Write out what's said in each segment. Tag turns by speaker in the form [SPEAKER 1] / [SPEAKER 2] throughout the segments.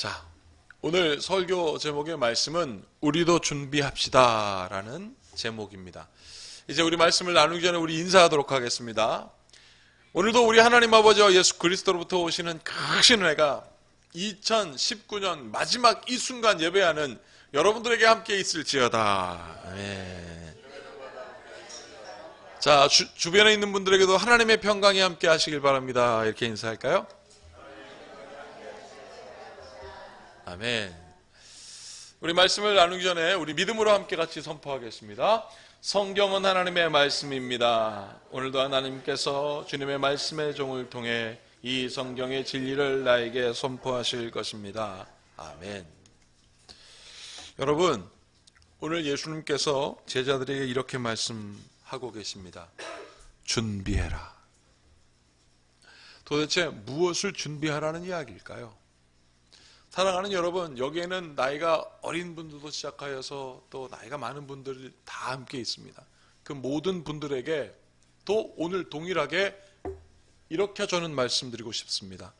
[SPEAKER 1] 자, 오늘 설교 제목의 말씀은 우리도 준비합시다 라는 제목입니다. 이제 우리 말씀을 나누기 전에 우리 인사하도록 하겠습니다. 오늘도 우리 하나님 아버지와 예수 그리스도로부터 오시는 크신 은혜가 2019년 마지막 이 순간 예배하는 여러분들에게 함께 있을지어다. 아멘. 자, 주, 주변에 있는 분들에게도 하나님의 평강이 함께 하시길 바랍니다. 이렇게 인사할까요? 아멘. 우리 말씀을 나누기 전에 우리 믿음으로 함께 같이 선포하겠습니다. 성경은 하나님의 말씀입니다. 오늘도 하나님께서 주님의 말씀의 종을 통해 이 성경의 진리를 나에게 선포하실 것입니다. 아멘. 여러분, 오늘 예수님께서 제자들에게 이렇게 말씀하고 계십니다. 준비해라. 도대체 무엇을 준비하라는 이야기일까요? 사랑하는 여러분, 여기에는 나이가 어린 분들도 시작하여서 또 나이가 많은 분들이 다 함께 있습니다. 그 모든 분들에게 또 오늘 동일하게 이렇게 저는 말씀드리고 싶습니다.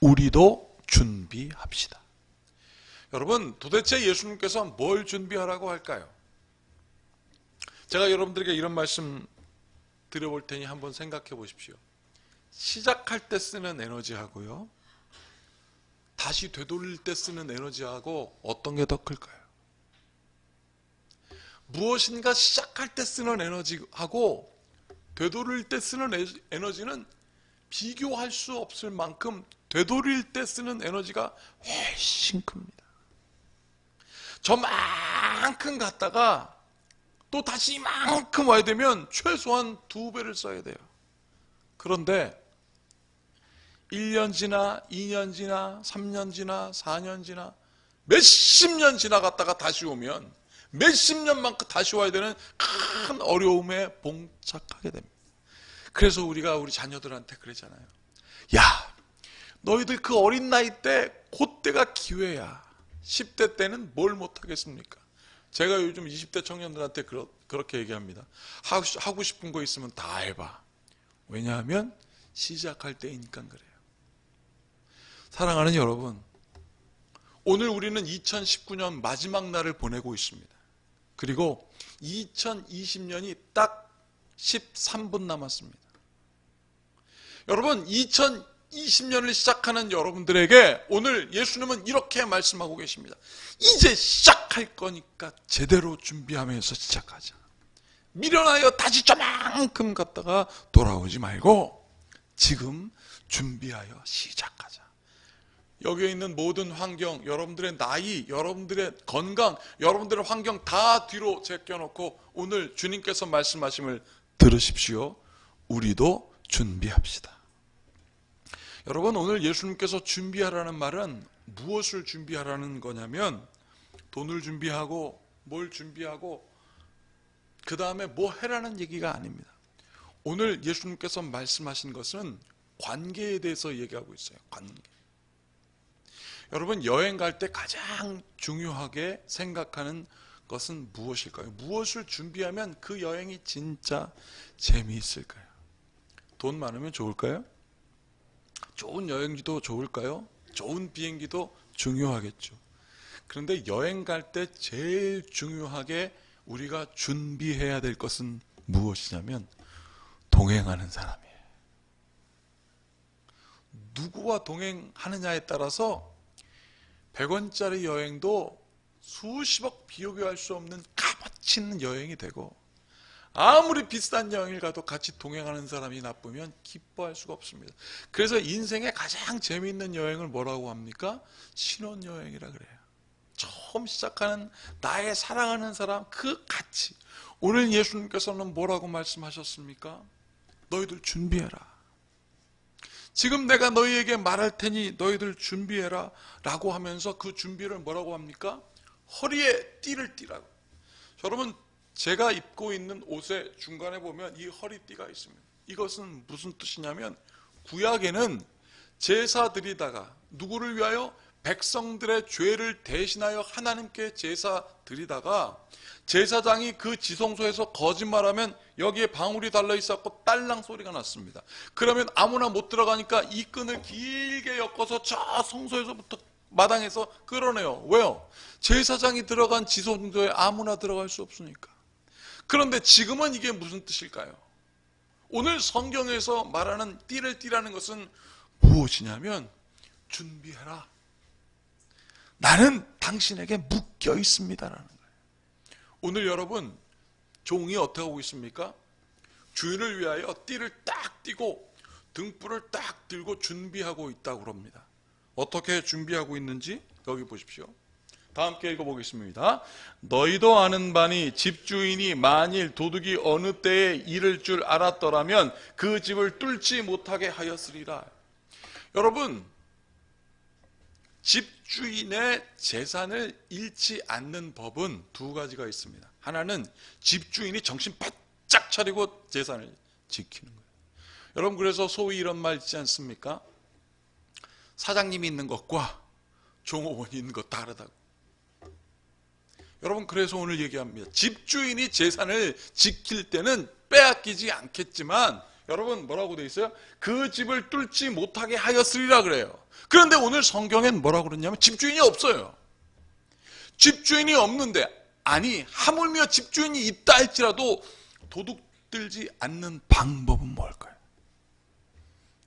[SPEAKER 1] 우리도 준비합시다. 여러분, 도대체 예수님께서 뭘 준비하라고 할까요? 제가 여러분들에게 이런 말씀 드려볼 테니 한번 생각해 보십시오. 시작할 때 쓰는 에너지하고요. 다시 되돌릴 때 쓰는 에너지하고 어떤 게 더 클까요? 무엇인가 시작할 때 쓰는 에너지하고 되돌릴 때 쓰는 에너지는 비교할 수 없을 만큼 되돌릴 때 쓰는 에너지가 훨씬 큽니다. 저만큼 갔다가 또 다시 이만큼 와야 되면 최소한 두 배를 써야 돼요. 그런데 1년 지나, 2년 지나, 3년 지나, 4년 지나, 몇십 년 지나갔다가 다시 오면 몇십 년만큼 다시 와야 되는 큰 어려움에 봉착하게 됩니다. 그래서 우리가 우리 자녀들한테 그러잖아요. 야, 너희들 그 어린 나이 때, 그때가 기회야. 10대 때는 뭘 못하겠습니까? 제가 요즘 20대 청년들한테 그러, 그렇게 얘기합니다. 하고 싶은 거 있으면 다 해봐. 왜냐하면 시작할 때이니까 그래요. 사랑하는 여러분, 오늘 우리는 2019년 마지막 날을 보내고 있습니다. 그리고 2020년이 딱 13분 남았습니다. 여러분, 2020년을 시작하는 여러분들에게 오늘 예수님은 이렇게 말씀하고 계십니다. 이제 시작할 거니까 제대로 준비하면서 시작하자. 미련하여 다시 저만큼 갔다가 돌아오지 말고 지금 준비하여 시작하자. 여기에 있는 모든 환경, 여러분들의 나이, 여러분들의 건강, 여러분들의 환경 다 뒤로 제껴놓고 오늘 주님께서 말씀하심을 들으십시오. 우리도 준비합시다. 여러분 오늘 예수님께서 준비하라는 말은 무엇을 준비하라는 거냐면 돈을 준비하고 뭘 준비하고 그 다음에 뭐 해라는 얘기가 아닙니다. 오늘 예수님께서 말씀하신 것은 관계에 대해서 얘기하고 있어요. 관계. 여러분 여행 갈 때 가장 중요하게 생각하는 것은 무엇일까요? 무엇을 준비하면 그 여행이 진짜 재미있을까요? 돈 많으면 좋을까요? 좋은 여행지도 좋을까요? 좋은 비행기도 중요하겠죠. 그런데 여행 갈 때 제일 중요하게 우리가 준비해야 될 것은 무엇이냐면 동행하는 사람이에요. 누구와 동행하느냐에 따라서 100원짜리 여행도 수십억 비교할 수 없는 값어치 있는 여행이 되고 아무리 비싼 여행을 가도 같이 동행하는 사람이 나쁘면 기뻐할 수가 없습니다. 그래서 인생의 가장 재미있는 여행을 뭐라고 합니까? 신혼여행이라 그래요. 처음 시작하는 나의 사랑하는 사람 그 가치. 오늘 예수님께서는 뭐라고 말씀하셨습니까? 너희들 준비해라. 지금 내가 너희에게 말할 테니 너희들 준비해라 라고 하면서 그 준비를 뭐라고 합니까? 허리에 띠를 띠라고. 여러분 제가 입고 있는 옷의 중간에 보면 이 허리띠가 있습니다. 이것은 무슨 뜻이냐면 구약에는 제사 드리다가 누구를 위하여 백성들의 죄를 대신하여 하나님께 제사 드리다가 제사장이 그 지성소에서 거짓말하면 여기에 방울이 달려 있었고 딸랑 소리가 났습니다. 그러면 아무나 못 들어가니까 이 끈을 길게 엮어서 저 성소에서부터 마당에서 끌어내요. 왜요? 제사장이 들어간 지성소에 아무나 들어갈 수 없으니까. 그런데 지금은 이게 무슨 뜻일까요? 오늘 성경에서 말하는 띠를 띠라는 것은 무엇이냐면 준비해라. 나는 당신에게 묶여 있습니다라는 거예요. 오늘 여러분 종이 어떻게 하고 있습니까? 주인을 위하여 띠를 딱 띠고 등불을 딱 들고 준비하고 있다고 그럽니다. 어떻게 준비하고 있는지 여기 보십시오. 다 함께 읽어보겠습니다. 너희도 아는 바니 집주인이 만일 도둑이 어느 때에 이를 줄 알았더라면 그 집을 뚫지 못하게 하였으리라. 여러분, 집 주인의 재산을 잃지 않는 법은 두 가지가 있습니다. 하나는 집주인이 정신 바짝 차리고 재산을 지키는 거예요. 여러분, 그래서 소위 이런 말 있지 않습니까? 사장님이 있는 것과 종업원이 있는 것 다르다고. 여러분 그래서 오늘 얘기합니다. 집주인이 재산을 지킬 때는 빼앗기지 않겠지만 여러분 뭐라고 돼 있어요? 그 집을 뚫지 못하게 하였으리라 그래요. 그런데 오늘 성경엔 뭐라고 그러냐면 집주인이 없어요. 집주인이 없는데 아니 하물며 집주인이 있다 할지라도 도둑 들지 않는 방법은 뭘까요?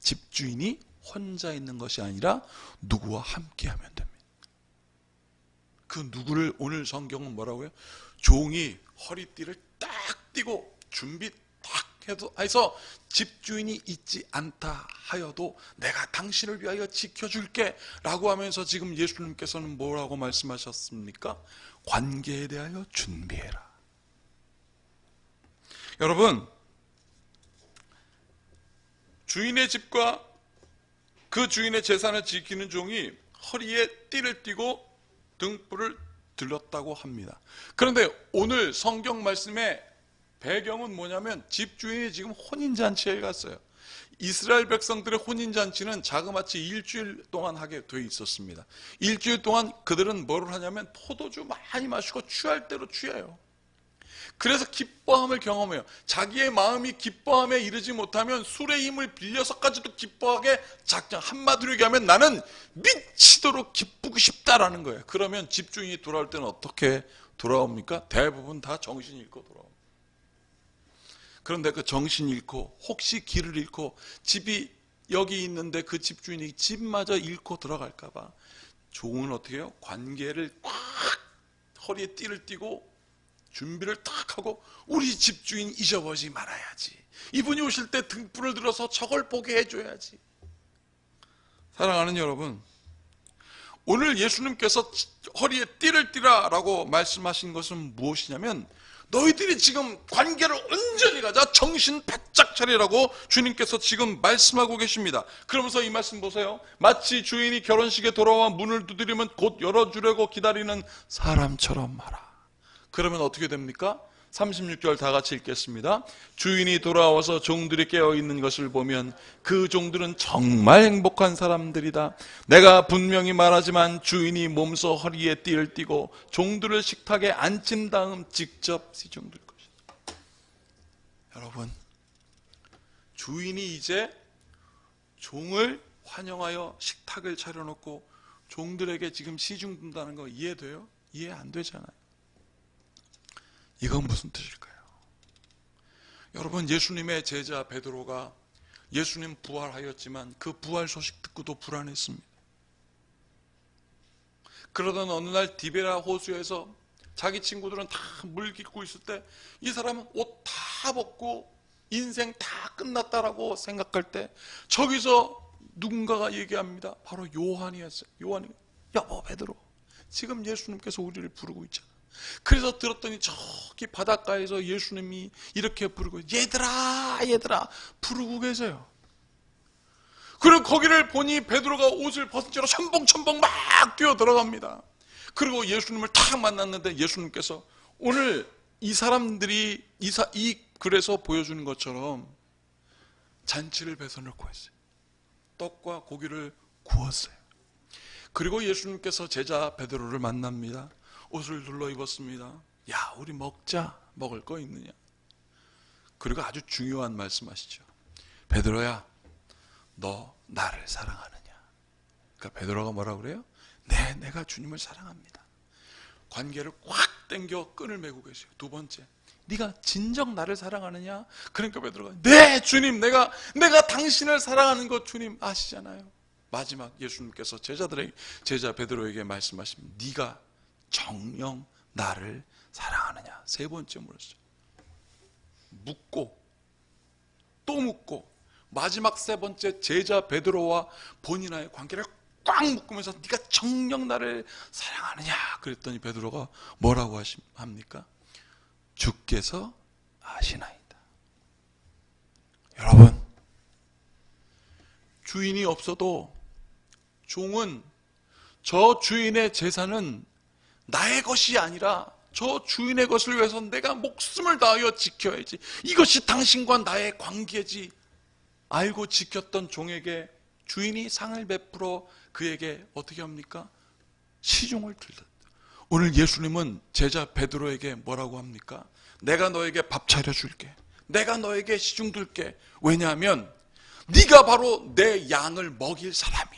[SPEAKER 1] 집주인이 혼자 있는 것이 아니라 누구와 함께 하면 됩니다. 그 누구를 오늘 성경은 뭐라고요? 종이 허리띠를 딱 띠고 준비 딱 해도 해서 집주인이 있지 않다 하여도 내가 당신을 위하여 지켜줄게 라고 하면서 지금 예수님께서는 뭐라고 말씀하셨습니까? 관계에 대하여 준비해라. 여러분, 주인의 집과 그 주인의 재산을 지키는 종이 허리에 띠를 띠고 등불을 들렀다고 합니다. 그런데 오늘 성경 말씀의 배경은 뭐냐면 집주인이 지금 혼인잔치에 갔어요. 이스라엘 백성들의 혼인잔치는 자그마치 일주일 동안 하게 돼 있었습니다. 일주일 동안 그들은 뭘 하냐면 포도주 많이 마시고 취할 대로 취해요. 그래서 기뻐함을 경험해요. 자기의 마음이 기뻐함에 이르지 못하면 술의 힘을 빌려서까지도 기뻐하게 작정 한마디로 얘기하면 나는 미치도록 기쁘고 싶다라는 거예요. 그러면 집주인이 돌아올 때는 어떻게 돌아옵니까? 대부분 다 정신 잃고 돌아옵니다. 그런데 그 정신 잃고 혹시 길을 잃고 집이 여기 있는데 그 집주인이 집마저 잃고 들어갈까 봐 종은 어떻게 해요? 관계를 꽉 허리에 띠를 띠고 준비를 딱 하고 우리 집주인 잊어버리지 말아야지. 이분이 오실 때 등불을 들어서 저걸 보게 해줘야지. 사랑하는 여러분, 오늘 예수님께서 허리에 띠를 띠라라고 말씀하신 것은 무엇이냐면 너희들이 지금 관계를 온전히 가자 정신 바짝 차리라고 주님께서 지금 말씀하고 계십니다. 그러면서 이 말씀 보세요. 마치 주인이 결혼식에 돌아와 문을 두드리면 곧 열어주려고 기다리는 사람처럼 말아. 그러면 어떻게 됩니까? 36절 다 같이 읽겠습니다. 주인이 돌아와서 종들이 깨어 있는 것을 보면 그 종들은 정말 행복한 사람들이다. 내가 분명히 말하지만 주인이 몸소 허리에 띠를 띠고 종들을 식탁에 앉힌 다음 직접 시종들 것이다. 여러분, 주인이 이제 종을 환영하여 식탁을 차려놓고 종들에게 지금 시중 둔다는 거 이해돼요? 이해 안 되잖아요. 이건 무슨 뜻일까요? 여러분 예수님의 제자 베드로가 예수님 부활하였지만 그 부활 소식 듣고도 불안했습니다. 그러던 어느 날 디베라 호수에서 자기 친구들은 다 물 깃고 있을 때 이 사람은 옷 다 벗고 인생 다 끝났다라고 생각할 때 저기서 누군가가 얘기합니다. 바로 요한이었어요. 요한이 여보 베드로 지금 예수님께서 우리를 부르고 있잖아. 그래서 들었더니 저기 바닷가에서 예수님이 이렇게 부르고 얘들아 얘들아 부르고 계세요. 그리고 거기를 보니 베드로가 옷을 벗은 채로 첨벙첨벙 막 뛰어 들어갑니다. 그리고 예수님을 탁 만났는데 예수님께서 오늘 이 사람들이 이, 사, 이 글에서 보여주는 것처럼 잔치를 베서놓고 했어요. 떡과 고기를 구웠어요. 그리고 예수님께서 제자 베드로를 만납니다. 옷을 둘러 입었습니다. 야, 우리 먹자. 먹을 거 있느냐? 그리고 아주 중요한 말씀하시죠. 베드로야, 너 나를 사랑하느냐? 그러니까 베드로가 뭐라 그래요? 네, 내가 주님을 사랑합니다. 관계를 꽉 당겨 끈을 메고 계세요. 두 번째, 네가 진정 나를 사랑하느냐? 그러니까 베드로가 네, 주님, 내가 내가 당신을 사랑하는 것 주님 아시잖아요. 마지막 예수님께서 제자들에게 제자 베드로에게 말씀하십니다. 네가 정령 나를 사랑하느냐? 세 번째 물었어요. 묻고 또 묻고 마지막 세 번째 제자 베드로와 본인과의 관계를 꽉 묶으면서 네가 정녕 나를 사랑하느냐 그랬더니 베드로가 뭐라고 합니까? 주께서 아시나이다. 여러분 주인이 없어도 종은 저 주인의 재산은 나의 것이 아니라 저 주인의 것을 위해서 내가 목숨을 다하여 지켜야지. 이것이 당신과 나의 관계지. 알고 지켰던 종에게 주인이 상을 베풀어 그에게 어떻게 합니까? 시중을 들다. 오늘 예수님은 제자 베드로에게 뭐라고 합니까? 내가 너에게 밥 차려 줄게. 내가 너에게 시중 들게. 왜냐하면 네가 바로 내 양을 먹일 사람이야.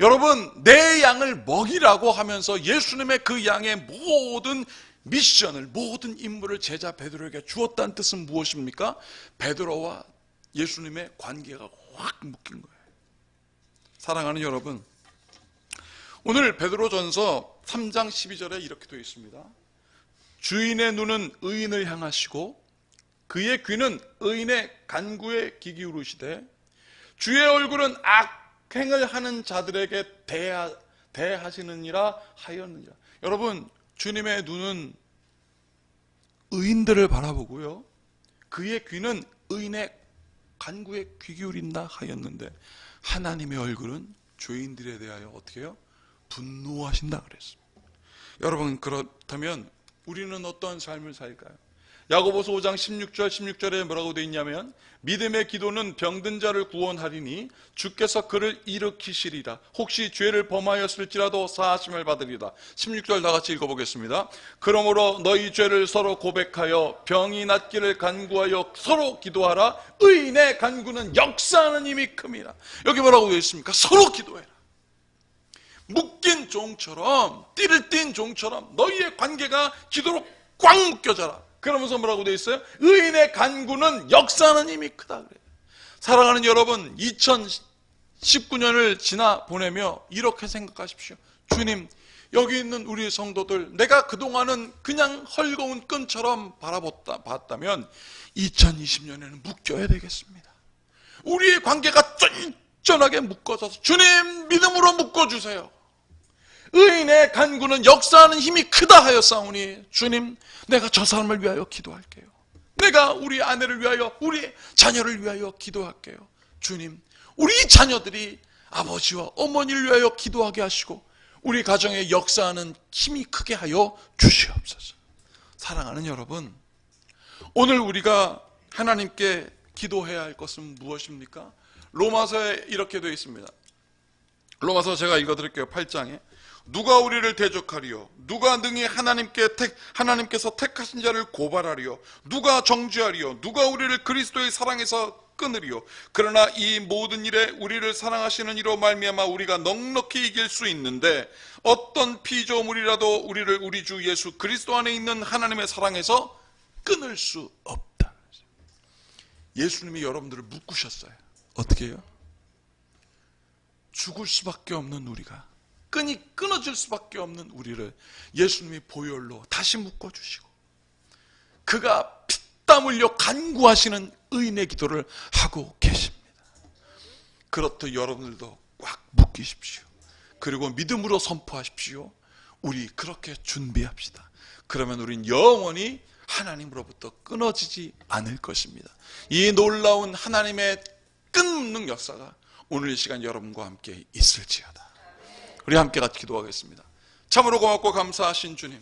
[SPEAKER 1] 여러분, 내 양을 먹이라고 하면서 예수님의 그 양의 모든 미션을, 모든 임무를 제자 베드로에게 주었다는 뜻은 무엇입니까? 베드로와 예수님의 관계가 확 묶인 거예요. 사랑하는 여러분, 오늘 베드로전서 3장 12절에 이렇게 되어 있습니다. 주인의 눈은 의인을 향하시고 그의 귀는 의인의 간구에 귀 기울으시되 주의 얼굴은 악 행을 하는 자들에게 대하, 대하시느니라 하였느니라. 여러분, 주님의 눈은 의인들을 바라보고요. 그의 귀는 의인의 간구에 귀 기울인다 하였는데 하나님의 얼굴은 죄인들에 대하여 어떻게 해요? 분노하신다 그랬습니다. 여러분 그렇다면 우리는 어떠한 삶을 살까요? 야고보서 5장 16절 16절에 뭐라고 되어 있냐면 믿음의 기도는 병든 자를 구원하리니 주께서 그를 일으키시리라. 혹시 죄를 범하였을지라도 사하심을 받으리라. 16절 다 같이 읽어보겠습니다. 그러므로 너희 죄를 서로 고백하여 병이 낫기를 간구하여 서로 기도하라. 의인의 간구는 역사하는 힘이 큼이라 여기 뭐라고 되어 있습니까? 서로 기도해라. 묶인 종처럼 띠를 띈 종처럼 너희의 관계가 기도로 꽉 묶여져라. 그러면서 뭐라고 되어 있어요? 의인의 간구는 역사하는 힘이 크다 그래요. 사랑하는 여러분, 2019년을 지나 보내며 이렇게 생각하십시오. 주님, 여기 있는 우리 성도들, 내가 그동안은 그냥 헐거운 끈처럼 바라봤다, 봤다면 2020년에는 묶여야 되겠습니다. 우리의 관계가 쫀쫀하게 묶어져서 주님 믿음으로 묶어주세요. 의인의 간구는 역사하는 힘이 크다 하였사오니 주님 내가 저 사람을 위하여 기도할게요. 내가 우리 아내를 위하여 우리 자녀를 위하여 기도할게요. 주님 우리 자녀들이 아버지와 어머니를 위하여 기도하게 하시고 우리 가정에 역사하는 힘이 크게 하여 주시옵소서. 사랑하는 여러분 오늘 우리가 하나님께 기도해야 할 것은 무엇입니까? 로마서에 이렇게 되어 있습니다. 로마서 제가 읽어드릴게요. 8장에 누가 우리를 대적하리요? 누가 능히 하나님께 택, 하나님께서 택하신 자를 고발하리요? 누가 정죄하리요? 누가 우리를 그리스도의 사랑에서 끊으리요? 그러나 이 모든 일에 우리를 사랑하시는 이로 말미암아 우리가 넉넉히 이길 수 있는데 어떤 피조물이라도 우리를 우리 주 예수 그리스도 안에 있는 하나님의 사랑에서 끊을 수 없다. 예수님이 여러분들을 묶으셨어요. 어떻게 해요? 죽을 수밖에 없는 우리가 끈이 끊어질 수밖에 없는 우리를 예수님이 보혈로 다시 묶어주시고 그가 피땀 흘려 간구하시는 의인의 기도를 하고 계십니다. 그렇듯 여러분들도 꽉 묶이십시오. 그리고 믿음으로 선포하십시오. 우리 그렇게 준비합시다. 그러면 우린 영원히 하나님으로부터 끊어지지 않을 것입니다. 이 놀라운 하나님의 끊는 역사가 오늘 이 시간 여러분과 함께 있을지어다. 우리 함께 같이 기도하겠습니다. 참으로 고맙고 감사하신 주님.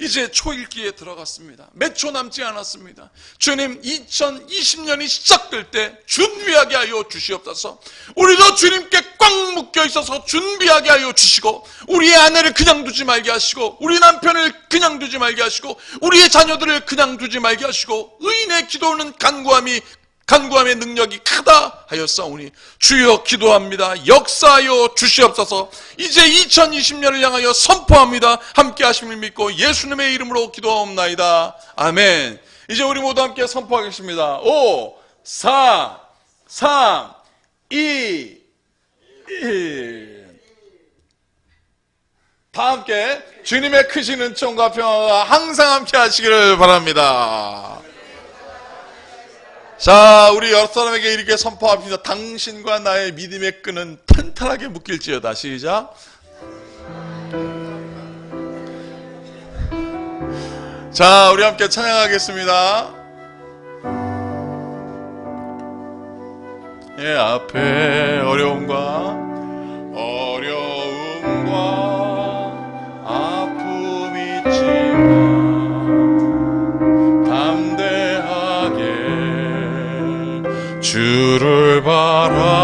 [SPEAKER 1] 이제 초일기에 들어갔습니다. 몇 초 남지 않았습니다. 주님, 2020년이 시작될 때 준비하게 하여 주시옵소서. 우리도 주님께 꽉 묶여 있어서 준비하게 하여 주시고, 우리의 아내를 그냥 두지 말게 하시고, 우리 남편을 그냥 두지 말게 하시고, 우리의 자녀들을 그냥 두지 말게 하시고, 의인의 기도는 간구함이 간구함의 능력이 크다 하였사오니 주여 기도합니다. 역사하여 주시옵소서. 이제 2020년을 향하여 선포합니다. 함께 하심을 믿고 예수님의 이름으로 기도하옵나이다. 아멘. 이제 우리 모두 함께 선포하겠습니다. 5, 4, 3, 2, 1. 다 함께 주님의 크신 은총과 평화가 항상 함께 하시기를 바랍니다. 자, 우리 여러 사람에게 이렇게 선포합니다. 당신과 나의 믿음의 끈은 탄탄하게 묶일지어다. 시작. 자, 우리 함께 찬양하겠습니다. 예, 앞에 어려움과 어려움과 주를 바라보는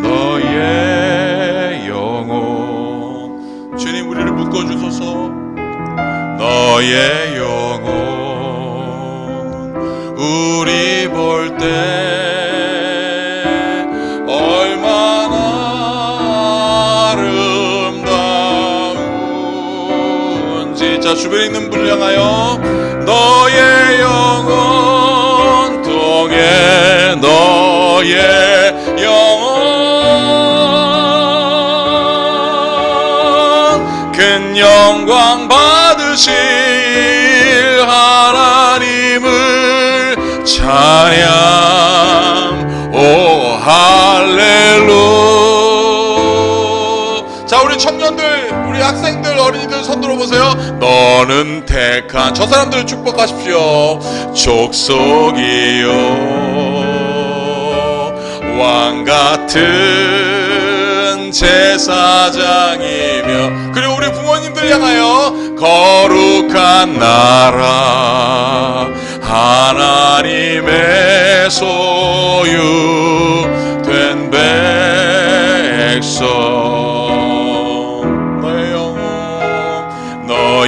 [SPEAKER 1] 너의 영혼. 주님 우리를 묶어주소서. 너의 영혼. 우리 볼 때 얼마나 아름다운지. 자 주변에 있는 분을 향하여 너의 영혼 통해 너의 영혼. 큰 영광 받으실 하나님을 찬양 너는 택한 저 사람들을 축복하십시오. 족속이요. 왕 같은 제사장이며 그리고 우리 부모님들 향하여 거룩한 나라 하나님의 소유된 백성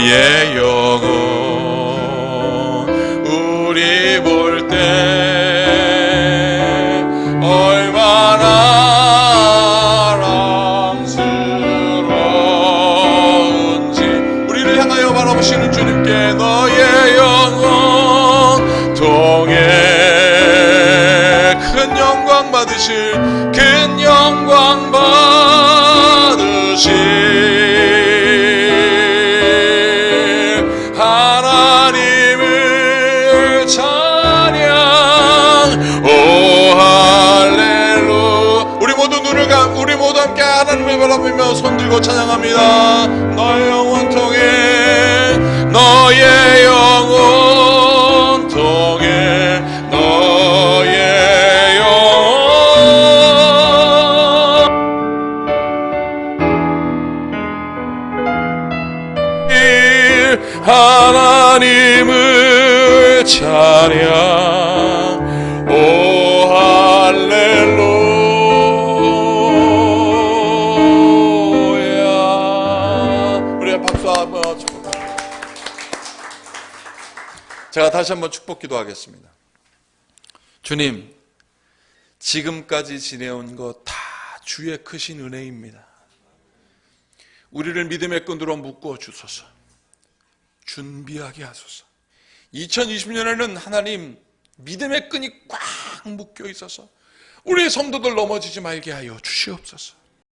[SPEAKER 1] 너의 바라보며 손 들고 찬양합니다. 너의 영혼 통해 너의 영혼 통해 하나님을 찬양 제가 다시 한번 축복 기도하겠습니다 주님 지금까지 지내온 거다 주의 크신 은혜입니다 우리를 믿음의 끈으로 묶어 주소서. 준비하게 하소서. 2020년에는 하나님 믿음의 끈이 꽉 묶여 있어서 우리 성도들 넘어지지 말게 하여 주시옵소서.